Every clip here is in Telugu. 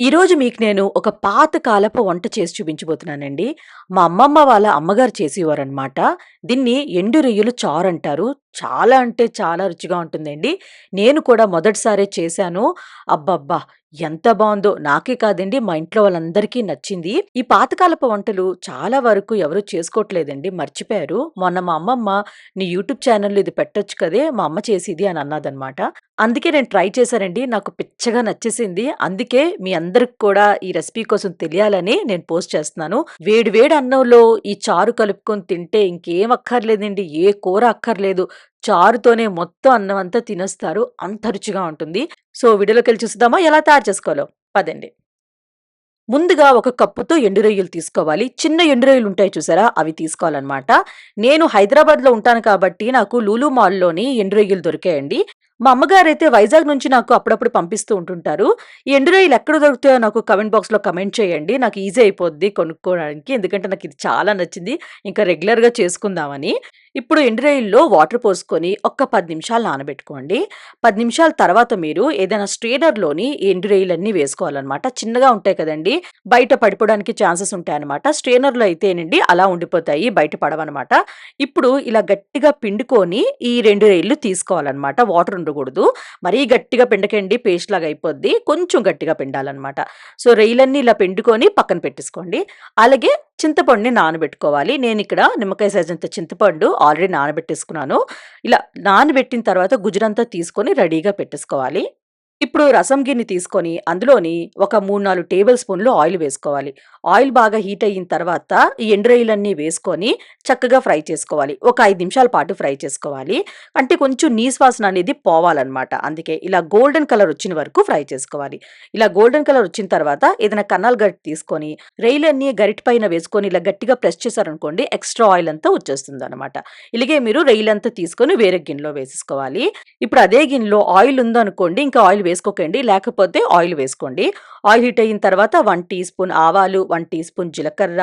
ఈరోజు మీకు నేను ఒక పాత కాలపు వంట చేసి చూపించబోతున్నానండి. మా అమ్మమ్మ వాళ్ళ అమ్మగారు చేసేవారనమాట. దీన్ని ఎండు రొయ్యలు చారు అంటారు చాలా అంటే చాలా రుచిగా ఉంటుందండి. నేను కూడా మొదటిసారే చేశాను. అబ్బబ్బా! ఎంత బాగుందో నాకే కాదండి మా ఇంట్లో వాళ్ళందరికీ నచ్చింది. ఈ పాతకాలపు వంటలు చాలా వరకు ఎవరు చేసుకోవట్లేదండి. మర్చిపోయారు. మొన్న మా అమ్మమ్మ "నీ యూట్యూబ్ ఛానల్లో ఇది పెట్టొచ్చు కదే! మా అమ్మ చేసేది అని అన్నదనమాట. అందుకే నేను ట్రై చేశానండి. నాకు పిచ్చగా నచ్చేసింది. అందుకే మీ అందరికి కూడా ఈ రెసిపీ కోసం తెలియాలని నేను పోస్ట్ చేస్తున్నాను. వేడి వేడి అన్నంలో ఈ చారు కలుపుకొని తింటే ఇంకేం అక్కర్లేదండి. ఏ కూర అక్కర్లేదు. చారుతోనే మొత్తం అన్నం అంతా తినేస్తారు. అంత రుచిగా ఉంటుంది. సో, వీడియోలోకెళ్ళి చూసుదామా ఎలా తయారు చేసుకోవాలో? పదండి. ముందుగా ఒక కప్పుతో ఎండు రొయ్యలు తీసుకోవాలి. చిన్న ఎండురొయ్యలు ఉంటాయి చూసారా? అవి తీసుకోవాలన్నమాట నేను హైదరాబాద్‌లో ఉంటాను కాబట్టి నాకు లూలు మాల్‌లోని ఎండు రొయ్యలు దొరికాయండి. మా అమ్మగారైతే వైజాగ్ నుంచి నాకు అప్పుడప్పుడు పంపిస్తూ ఉంటుంటారు. ఈ ఎండురాయిలు ఎక్కడ దొరుకుతాయో నాకు కమెంట్ బాక్స్‌లో కమెంట్ చేయండి. నాకు ఈజీ అయిపోద్ది కొనుక్కోవడానికి. ఎందుకంటే నాకు ఇది చాలా నచ్చింది. ఇంకా రెగ్యులర్‌గా చేసుకుందామని. ఇప్పుడు ఎండురాయిల్లో వాటర్ పోసుకొని ఒక్క పది నిమిషాలు నానబెట్టుకోండి. పది నిమిషాల తర్వాత మీరు ఏదైనా స్ట్రెయినర్‌లోని ఈ ఎండు వేసుకోవాలనమాట. చిన్నగా ఉంటాయి కదండి బయట పడిపోవడానికి ఛాన్సెస్ ఉంటాయన్నమాట స్ట్రెయినర్‌లో అయితేనండి అలా ఉండిపోతాయి. బయట పడవన్నమాట ఇప్పుడు ఇలా గట్టిగా పిండుకొని ఈ రెండు రైళ్ళు తీసుకోవాలన్నమాట వాటర్ ఉండకూడదు. మరీ గట్టిగా పిండకండి పేస్ట్ లాగా అయిపోద్ది. కొంచెం గట్టిగా పిండాలనమాట. సో, రొయ్యలన్నీ ఇలా పిండుకొని పక్కన పెట్టేసుకోండి. అలాగే చింతపండుని నానబెట్టుకోవాలి. నేను ఇక్కడ నిమ్మకాయ సైజంత చింతపండు ఆల్రెడీ నానబెట్టేసుకున్నాను. ఇలా నానబెట్టిన తర్వాత గుజ్జునంతా తీసుకొని రెడీగా పెట్టేసుకోవాలి. ఇప్పుడు రసం గిన్నె తీసుకొని అందులోని ఒక 3, 4 టేబుల్ స్పూన్‌లు ఆయిల్ వేసుకోవాలి. ఆయిల్ బాగా హీట్ అయిన తర్వాత ఈ వేసుకొని చక్కగా ఫ్రై చేసుకోవాలి. ఒక ఐదు నిమిషాల పాటు ఫ్రై చేసుకోవాలి. అంటే కొంచెం నీస్ వాసన అనేది పోవాలనమాట. అందుకే ఇలా గోల్డెన్ కలర్ వచ్చిన వరకు ఫ్రై చేసుకోవాలి. ఇలా గోల్డెన్ కలర్ వచ్చిన తర్వాత ఏదైనా కన్నాలు గట్టి తీసుకొని రైలన్నీ గరిట పైన వేసుకొని ఇలా గట్టిగా ప్రెస్ చేశారనుకోండి ఎక్స్‌ట్రా ఆయిల్ అంతా వచ్చేస్తుందనమాట. ఇలాగే మీరు రొయ్యలంతా తీసుకొని వేరే గిన్నెలో వేసేసుకోవాలి. ఇప్పుడు అదే గిన్నెలో ఆయిల్ ఉందనుకోండి ఇంకా ఆయిల్ వేసుకోకండి. లేకపోతే ఆయిల్ వేసుకోండి. ఆయిల్ హీట్ అయిన తర్వాత వన్ టీ స్పూన్ ఆవాలు, వన్ టీ స్పూన్ జీలకర్ర,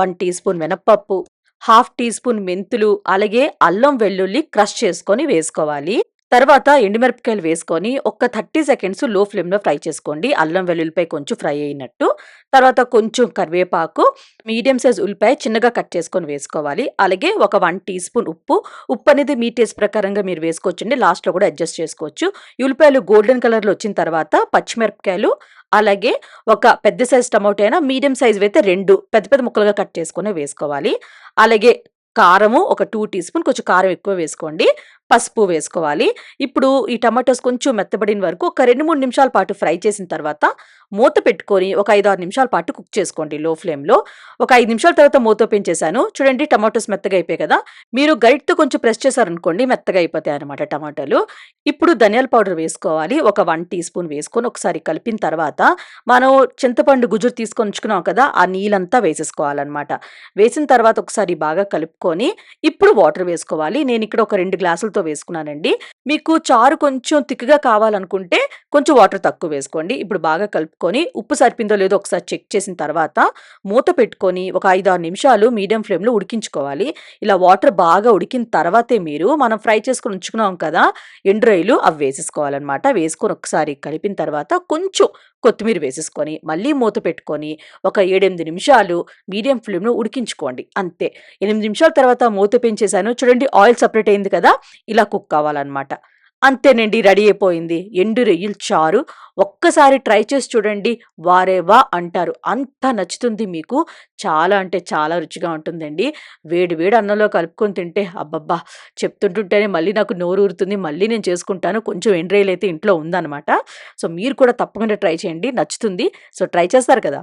వన్ టీ స్పూన్ మినప్పప్పు హాఫ్ టీ స్పూన్ మెంతులు, అలాగే అల్లం వెల్లుల్లి క్రష్ చేసుకొని వేసుకోవాలి. తర్వాత ఎండుమిరపకాయలు వేసుకొని ఒక్క 30 సెకండ్స్లో ఫ్లేమ్‌లో ఫ్రై చేసుకోండి. అల్లం వెల్లుల్లిపాయ కొంచెం ఫ్రై అయినట్టు. తర్వాత కొంచెం కరివేపాకు, మీడియం సైజ్ ఉల్లిపాయ చిన్నగా కట్ చేసుకొని వేసుకోవాలి. అలాగే ఒక వన్ టీ స్పూన్ ఉప్పు. ఉప్పు అనేది మీ టేస్ట్ ప్రకారంగా మీరు వేసుకోవచ్చండి. లాస్ట్‌లో కూడా అడ్జస్ట్ చేసుకోవచ్చు. ఉల్లిపాయలు గోల్డెన్ కలర్‌లో వచ్చిన తర్వాత పచ్చిమిరపకాయలు, అలాగే ఒక పెద్ద సైజ్ టమాటో అయినా మీడియం సైజ్‌వైతే 2 పెద్ద పెద్ద ముక్కలుగా కట్ చేసుకొని వేసుకోవాలి. అలాగే కారము ఒక టూ టీ స్పూన్ కొంచెం కారం ఎక్కువ వేసుకోండి. పసుపు వేసుకోవాలి. ఇప్పుడు ఈ టమాటోస్ కొంచెం మెత్తబడిన వరకు ఒక 2, 3 నిమిషాల పాటు ఫ్రై చేసిన తర్వాత మూత పెట్టుకొని ఒక 5, 6 నిమిషాల పాటు కుక్ చేసుకోండి లో ఫ్లేమ్‌లో. ఒక ఐదు నిమిషాల తర్వాత మూత ఓపెన్ చేశాను. చూడండి టమాటోస్ మెత్తగా అయిపోయాయి కదా! మీరు గైడ్తో కొంచెం ప్రెస్ చేశారనుకోండి మెత్తగా అయిపోతాయి అనమాట టమాటాలు. ఇప్పుడు ధనియాల పౌడర్ వేసుకోవాలి. ఒక వన్ టీ స్పూన్ వేసుకొని ఒకసారి కలిపిన తర్వాత మనం చింతపండు గుజ్జు తీసుకొని ఉంచుకున్నాం కదా! ఆ నీళ్ళంతా వేసేసుకోవాలన్నమాట. వేసిన తర్వాత ఒకసారి బాగా కలుపుకొని ఇప్పుడు వాటర్ వేసుకోవాలి. నేను ఇక్కడ ఒక రెండు గ్లాసులు గ్లాసులతో వేసుకున్నానండి. మీకు చారు కొంచెం తిక్కుగా కావాలనుకుంటే కొంచెం వాటర్ తక్కువ వేసుకోండి. ఇప్పుడు బాగా కలుపుకొని ఉప్పు సరిపిందో లేదో ఒకసారి చెక్ చేసిన తర్వాత మూత పెట్టుకొని ఒక 5, 6 నిమిషాలు మీడియం ఫ్లేమ్‌లో ఉడికించుకోవాలి. ఇలా వాటర్ బాగా ఉడికిన తర్వాతే మీరు మనం ఫ్రై చేసుకుని ఉంచుకున్నాం కదా! ఎండ్రాయిలు అవి వేసేసుకోవాలన్నమాట. వేసుకొని ఒకసారి కలిపిన తర్వాత కొంచెం కొత్తిమీర వేసేసుకొని మళ్ళీ మూత పెట్టుకొని ఒక 7, 8 నిమిషాలు మీడియం ఫ్లేమ్‌లో ఉడికించుకోండి. అంతే. ఎనిమిది నిమిషాల తర్వాత మూత పెంచేసాను చూడండి ఆయిల్ సెపరేట్ అయింది కదా! ఇలా కుక్ కావాలన్నమాట అంతేనండి రెడీ అయిపోయింది. ఎండు రొయ్యల చారు. ఒక్కసారి ట్రై చేసి చూడండి. వారేవా! అంటారు. అంత నచ్చుతుంది మీకు. చాలా అంటే చాలా రుచిగా ఉంటుందండి. వేడి వేడి అన్నంలో కలుపుకొని తింటే అబ్బబ్బా! చెప్తుంటుంటేనే మళ్ళీ నాకు నోరు ఊరుతుంది. మళ్ళీ నేను చేసుకుంటాను. కొంచెం ఎండ్రేలు అయితే ఇంట్లో ఉందన్నమాట. సో, మీరు కూడా తప్పకుండా ట్రై చేయండి. నచ్చుతుంది. సో, ట్రై చేస్తారు కదా!